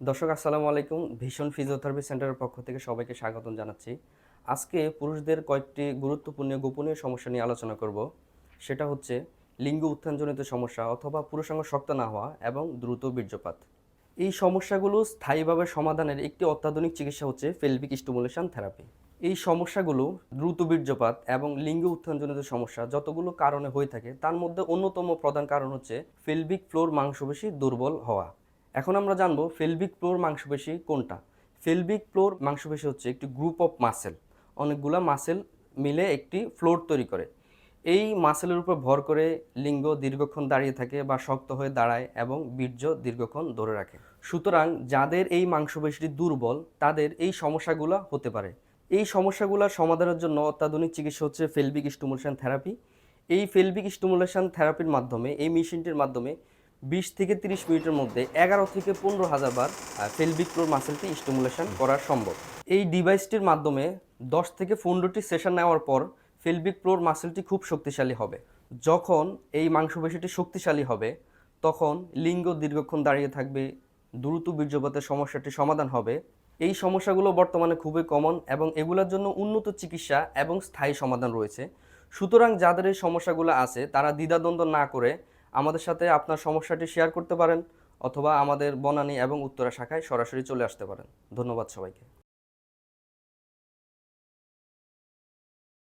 দর্শক, আসসালামু আলাইকুম। ভীষণ ফিজিওথেরাপি সেন্টারের পক্ষ থেকে সবাইকে স্বাগতম জানাচ্ছি। আজকে পুরুষদের কয়েকটি গুরুত্বপূর্ণ গোপনীয় সমস্যা নিয়ে আলোচনা করব। সেটা হচ্ছে লিঙ্গ উত্থানজনিত সমস্যা অথবা পুরুষাঙ্গ শক্ত না হওয়া এবং দ্রুত বীর্যপাত। এই সমস্যাগুলো স্থায়ীভাবে সমাধানের একটি অত্যাধুনিক চিকিৎসা হচ্ছে ফেলভিক স্টিমুলেশন থেরাপি। এই সমস্যাগুলো দ্রুত বীর্যপাত এবং লিঙ্গ উত্থানজনিত সমস্যা যতগুলো কারণে হয়ে থাকে, তার মধ্যে অন্যতম প্রধান কারণ হচ্ছে ফেলভিক ফ্লোর মাংসপেশি দুর্বল হওয়া। এখন আমরা জানব ফেলভিক ফ্লোর মাংসপেশি কোনটা? ফেলভিক ফ্লোর মাংসপেশি হচ্ছে একটি গ্রুপ অফ মাসেল। অনেকগুলা মাসেল মিলে একটি ফ্লোর তৈরি করে। এই মাসেলের উপর ভর করে লিঙ্গ দীর্ঘক্ষণ দাঁড়িয়ে থাকে বা শক্ত হয়ে দাঁড়ায় এবং বীর্য দীর্ঘক্ষণ ধরে রাখে। সুতরাং যাদের এই মাংসপেশিটি দুর্বল, তাদের এই সমস্যাগুলো হতে পারে। এই সমস্যাগুলো সমাধানের জন্য অত্যাধুনিক চিকিৎসা হচ্ছে ফেলভিক স্টিমুলেশন থেরাপি। এই ফেলভিক স্টিমুলেশন থেরাপির মাধ্যমে, এই মেশিনটির মাধ্যমে বিশ থেকে তিরিশ মিনিটের মধ্যে এগারো থেকে পনেরো হাজার বার ফেলভিক প্রোর মাসেলটি স্টিমুলেশন করা সম্ভব। এই ডিভাইসটির মাধ্যমে দশ থেকে পনেরোটি সেশন নেওয়ার পর ফেলবিক প্রোর মাসেলটি খুব শক্তিশালী হবে। যখন এই মাংসপেশিটি শক্তিশালী হবে, তখন লিঙ্গ দীর্ঘক্ষণ দাঁড়িয়ে থাকবে, দ্রুত বীর্যপাতের সমস্যাটি সমাধান হবে। এই সমস্যাগুলো বর্তমানে খুবই কমন এবং এগুলোর জন্য উন্নত চিকিৎসা এবং স্থায়ী সমাধান রয়েছে। সুতরাং যাদের এই সমস্যাগুলো আছে, তারা দ্বিধাদ্বন্দ্ব না করে আমাদের সাথে আপনার সমস্যাটি শেয়ার করতে পারেন অথবা আমাদের বনানী এবং উত্তরা শাখায় সরাসরি চলে আসতে পারেন। ধন্যবাদ সবাইকে।